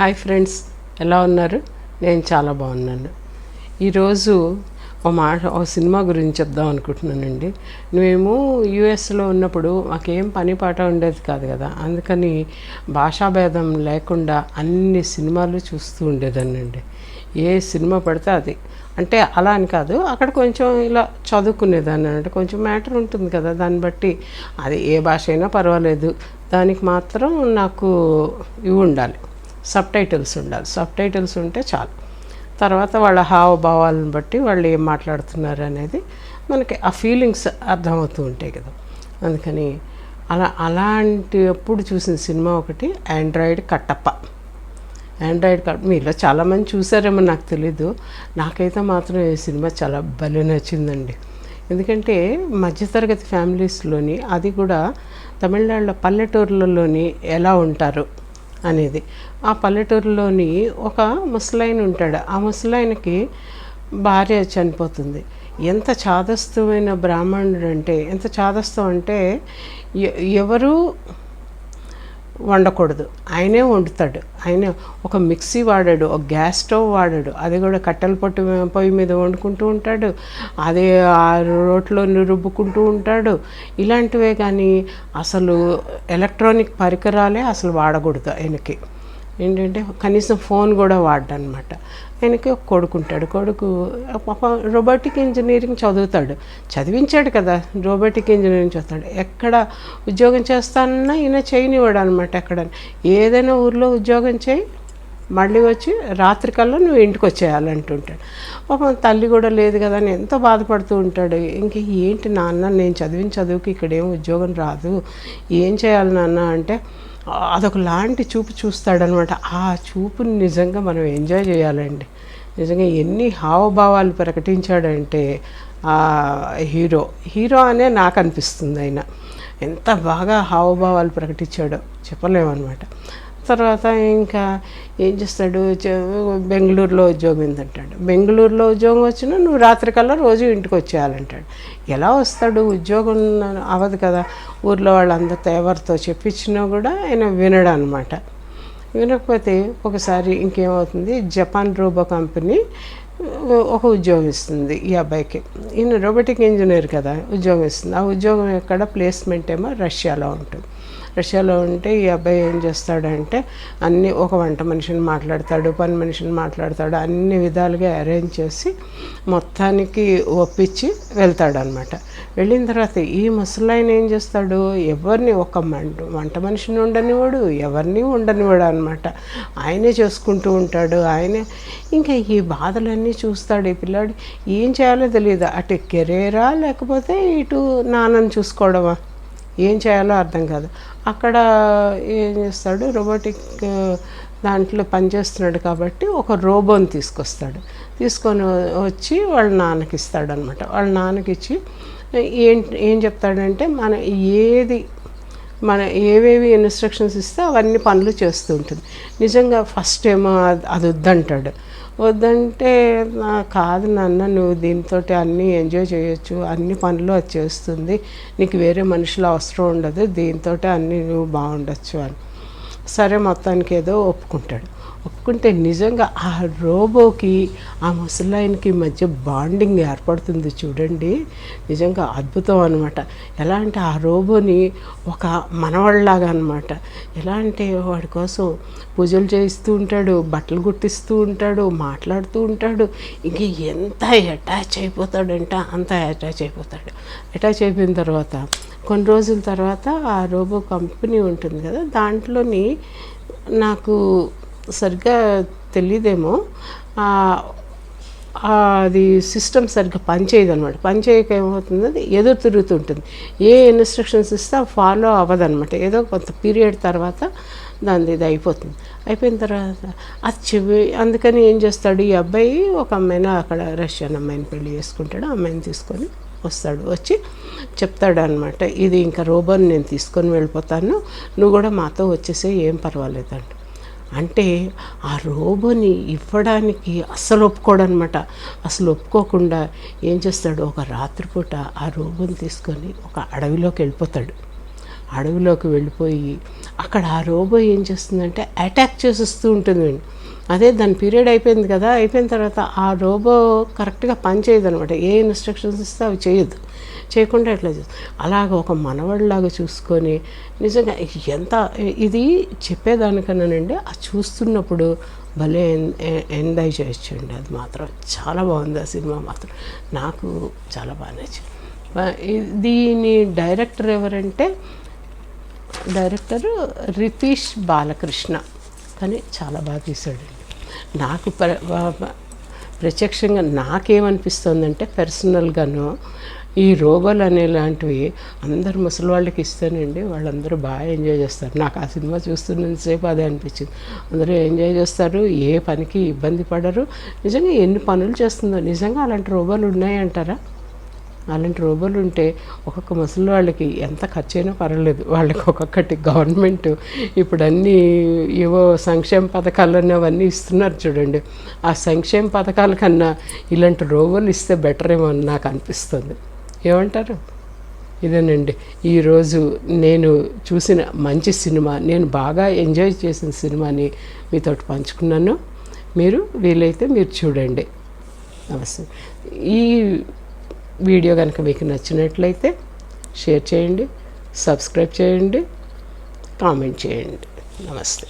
Hi friends ఎలా ఉన్నారు? నేను చాలా బాగున్నాను. ఈరోజు ఓ మాట ఓ సినిమా గురించి చెప్దాం అనుకుంటున్నానండి. మేము యుఎస్లో ఉన్నప్పుడు మాకేం పని పాట ఉండేది కాదు కదా అందుకని భాషాభేదం లేకుండా అన్ని సినిమాలు చూస్తూ ఉండేదానండి ఏ సినిమా పడితే అది. అంటే అలా అని కాదు అక్కడ కొంచెం ఇలా చదువుకునేదాన్ని అంటే కొంచెం మ్యాటర్ ఉంటుంది కదా దాన్ని బట్టి అది ఏ భాష అయినా పర్వాలేదు. దానికి మాత్రం నాకు ఇవి ఉండాలి. సబ్ టైటిల్స్ ఉండాలి. సబ్ టైటిల్స్ ఉంటే చాలు. తర్వాత వాళ్ళ హావభావాలను బట్టి వాళ్ళు ఏం మాట్లాడుతున్నారు అనేది మనకి ఆ ఫీలింగ్స్ అర్థమవుతూ ఉంటాయి కదా. అందుకని అలా అలాంటి అప్పుడు చూసిన సినిమా ఒకటి ఆండ్రాయిడ్ కట్టప్ప. ఆండ్రాయిడ్ కట్ మీలో చాలామంది చూసారేమో నాకు తెలీదు. నాకైతే మాత్రం ఈ సినిమా చాలా భలే నచ్చిందండి. ఎందుకంటే మధ్యతరగతి ఫ్యామిలీస్లోని అది కూడా తమిళనాడులో పల్లెటూర్లలోని ఎలా ఉంటారు? అనేది. ఆ పల్లెటూరులోని ఒక ముసలాయన ఉంటాడు. ఆ ముసలాయనకి భార్య చనిపోతుంది. ఎంత చాదస్తమైన బ్రాహ్మణుడు అంటే ఎంత చాదస్తం అంటే ఎ- ఎవరు వండకూడదు. ఆయనే వండుతాడు. ఆయన ఒక మిక్సీ వాడాడు ఒక గ్యాస్ స్టవ్ వాడాడు అది కూడా కట్టెల పొట్టు పొయ్యి మీద వండుకుంటూ ఉంటాడు అదే ఆ రోట్లో రుబ్బుకుంటూ ఉంటాడు. ఇలాంటివే కానీ అసలు ఎలక్ట్రానిక్ పరికరాలే అసలు వాడకూడదు ఆయనకి. ఏంటంటే కనీసం ఫోన్ కూడా వాడనమాట. ఆయనకి ఒక కొడుకు ఉంటాడు కొడుకు పాప రోబోటిక్ ఇంజనీరింగ్ చదువుతాడు. చదివించాడు కదా రోబోటిక్ ఇంజనీరింగ్ చదువుతాడు. ఎక్కడ ఉద్యోగం చేస్తానన్నా ఈయన చేయనివాడు అనమాట ఎక్కడ ఏదైనా ఊర్లో ఉద్యోగం చేయి మళ్ళీ వచ్చి రాత్రికల్లా నువ్వు ఇంటికి వచ్చేయాలంటుంటాడు. పాపం తల్లి కూడా లేదు కదా అని ఎంతో బాధపడుతూ ఉంటాడు. ఇంక ఏంటి నాన్న నేను చదివిన చదువుకి ఇక్కడ ఏం ఉద్యోగం రాదు. ఏం చేయాలి నాన్న అంటే అదొక లాంటి చూపు చూస్తాడనమాట. ఆ చూపుని నిజంగా మనం ఎంజాయ్ చేయాలండి. నిజంగా ఎన్ని హావభావాలు ప్రకటించాడంటే ఆ హీరో. హీరో అనే నాకు అనిపిస్తుంది ఆయన. ఎంత బాగా హావభావాలు ప్రకటించాడో చెప్పలేమన్నమాట తర్వాత ఇంకా ఏం చేస్తాడు? బెంగళూరులో ఉద్యోగం ఏందంటాడు బెంగళూరులో ఉద్యోగం వచ్చినా నువ్వు రాత్రికల్లా రోజు ఇంటికి వచ్చేయాలంటాడు. ఎలా వస్తాడు? ఉద్యోగం అవ్వదు కదా. ఊర్లో వాళ్ళందరితో ఎవరితో చెప్పించినా కూడా ఆయన వినడు అనమాట వినకపోతే ఒకసారి ఇంకేమవుతుంది? జపాన్ రూబో కంపెనీ ఒక ఉద్యోగం ఇస్తుంది ఈ అబ్బాయికి. ఈయన రోబోటిక్ ఇంజనీర్ కదా ఉద్యోగం ఇస్తుంది. ఆ ఉద్యోగం ఎక్కడ? ప్లేస్మెంట్ ఏమో రష్యాలో ఉంటుంది. రష్యాలో ఉంటే ఈ అబ్బాయి ఏం చేస్తాడంటే అన్ని ఒక వంట మనిషిని మాట్లాడతాడు పని మనిషిని మాట్లాడతాడు అన్ని విధాలుగా అరేంజ్ చేసి మొత్తానికి ఒప్పించి వెళ్తాడనమాట. వెళ్ళిన తర్వాత ఈ ముసలాయన ఏం చేస్తాడు? ఎవరిని ఒక మంట వంట మనిషిని ఉండనివాడు ఎవరిని ఉండనివాడు అనమాట. ఆయనే చేసుకుంటూ ఉంటాడు ఆయనే. ఇంకా ఈ బాధలన్నీ చూస్తాడు ఈ పిల్లాడు? ఏం చేయాలో తెలియదు. అటు కెరీరా లేకపోతే ఇటు నాన్నని చూసుకోవడమా? ఏం చేయాలో అర్థం కాదు. అక్కడ ఏం చేస్తాడు? రోబోటిక్ దాంట్లో పనిచేస్తున్నాడు కాబట్టి ఒక రోబోని తీసుకొస్తాడు. తీసుకొని వచ్చి వాళ్ళ నాన్నకి ఇస్తాడు అనమాట వాళ్ళ నాన్నకి ఇచ్చి ఏం ఏం చెప్తాడంటే మన ఏది మన ఏవేవి ఇన్స్ట్రక్షన్స్ ఇస్తే అవన్నీ పనులు చేస్తూ ఉంటుంది. నిజంగా ఫస్ట్ ఏమో అది- అది వద్దంటాడు. వద్దంటే కాదు నాన్న నువ్వు దీంతో అన్నీ ఎంజాయ్ చేయొచ్చు అన్ని పనులు అది చేస్తుంది. నీకు వేరే మనుషులు అవసరం ఉండదు దీంతో అన్నీ నువ్వు బాగుండొచ్చు అని. సరే మొత్తానికి ఏదో ఒప్పుకుంటాడు. ఒప్పుకుంటే నిజంగా ఆ రోబోకి ఆ ముసలాయనకి మధ్య బాండింగ్ ఏర్పడుతుంది చూడండి. నిజంగా అద్భుతం అనమాట ఎలా అంటే ఆ రోబోని ఒక మనవాళ్ళలాగా అనమాట ఎలా అంటే వాడి కోసం పూజలు చేయిస్తూ ఉంటాడు బట్టలు కుట్టిస్తూ ఉంటాడు మాట్లాడుతూ ఉంటాడు. ఇంక ఎంత అటాచ్ అయిపోతాడంటే అంత అటాచ్ అయిపోతాడు. అటాచ్ అయిపోయిన తర్వాత కొన్ని రోజుల తర్వాత ఆ రోబో కంపెనీ ఉంటుంది కదా దాంట్లోని నాకు సరిగ్గా తెలియదేమో అది సిస్టమ్ సరిగ్గా పనిచేయదు అనమాట పనిచేయక ఏమవుతుంది? ఎదురు తిరుగుతుంటుంది. ఏ ఇన్స్ట్రక్షన్స్ ఇస్తే ఫాలో అవ్వదనమాట ఏదో కొంత పీరియడ్ తర్వాత దాని ఇది అయిపోతుంది. అయిపోయిన తర్వాత అది చెవి అందుకని ఏం చేస్తాడు? ఈ అబ్బాయి ఒక అమ్మాయిని అక్కడ రష్యన్ అమ్మాయిని పెళ్ళి చేసుకుంటాడు. అమ్మాయిని తీసుకొని వస్తాడు. వచ్చి చెప్తాడు అనమాట ఇది ఇంకా రోబోని నేను తీసుకొని వెళ్ళిపోతాను. నువ్వు కూడా మాతో వచ్చేసే ఏం పర్వాలేదంట. అంటే ఆ రోబోని ఇవ్వడానికి అస్సలు ఒప్పుకోడనమాట. అసలు ఒప్పుకోకుండా ఏం చేస్తాడు? ఒక రాత్రిపూట ఆ రోబోని తీసుకొని ఒక అడవిలోకి వెళ్ళిపోతాడు. అడవిలోకి వెళ్ళిపోయి అక్కడ ఆ రోబో ఏం చేస్తుందంటే అటాక్ చేసేస్తూ ఉంటుందండి అదే దాని పీరియడ్ అయిపోయింది కదా అయిపోయిన తర్వాత ఆ రోబో కరెక్ట్గా పనిచేయదు అనమాట ఏ ఇన్స్ట్రక్షన్స్ ఇస్తే అవి చేయొద్దు. చేయకుండా ఎట్లా చేస్తుంది అలాగ ఒక మనవడిలాగా చూసుకొని నిజంగా ఎంత ఇది చెప్పేదానికన్నానండి ఆ చూస్తున్నప్పుడు భలే ఎన్- ఎ- ఎంజాయ్ చేయొచ్చండి అది మాత్రం చాలా బాగుంది ఆ సినిమా మాత్రం. నాకు చాలా బాగా నచ్చింది. దీని డైరెక్టర్ ఎవరంటే డైరెక్టర్ రితీష్ బాలకృష్ణ. కానీ చాలా బాగా తీశాడండి నాకు ప్ర ప్రత్యక్షంగా నాకేమనిపిస్తుందంటే పర్సనల్గాను ఈ రోబోలు అనేలాంటివి అందరు ముసలి వాళ్ళకి ఇస్తానండి వాళ్ళందరూ బాగా ఎంజాయ్ చేస్తారు. నాకు ఆ సినిమా చూస్తున్నంతసేపు అదే అనిపించింది. అందరూ ఎంజాయ్ చేస్తారు ఏ పనికి ఇబ్బంది పడరు. నిజంగా ఎన్ని పనులు చేస్తుందో నిజంగా అలాంటి రోబోలు ఉన్నాయంటారా? అలాంటి రోబోలు ఉంటే ఒక్కొక్క ముసలి వాళ్ళకి ఎంత ఖర్చు అయినా పర్వాలేదు. వాళ్ళకి ఒక్కొక్కటి గవర్నమెంట్ ఇప్పుడు అన్నీ ఏవో సంక్షేమ పథకాలు అవన్నీ ఇస్తున్నారు చూడండి. ఆ సంక్షేమ పథకాల కన్నా ఇలాంటి రోబోలు ఇస్తే బెటర్ ఏమో అని నాకు అనిపిస్తుంది. ఏమంటారు? ఇదేనండి. ఈరోజు నేను చూసిన మంచి సినిమా నేను బాగా ఎంజాయ్ చేసిన సినిమాని మీతో పంచుకున్నాను. మీరు వీలైతే మీరు చూడండి. నమస్తే. ఈ వీడియో కనుక మీకు నచ్చినట్లయితే షేర్ చేయండి సబ్స్క్రైబ్ చేయండి కామెంట్ చేయండి. నమస్తే.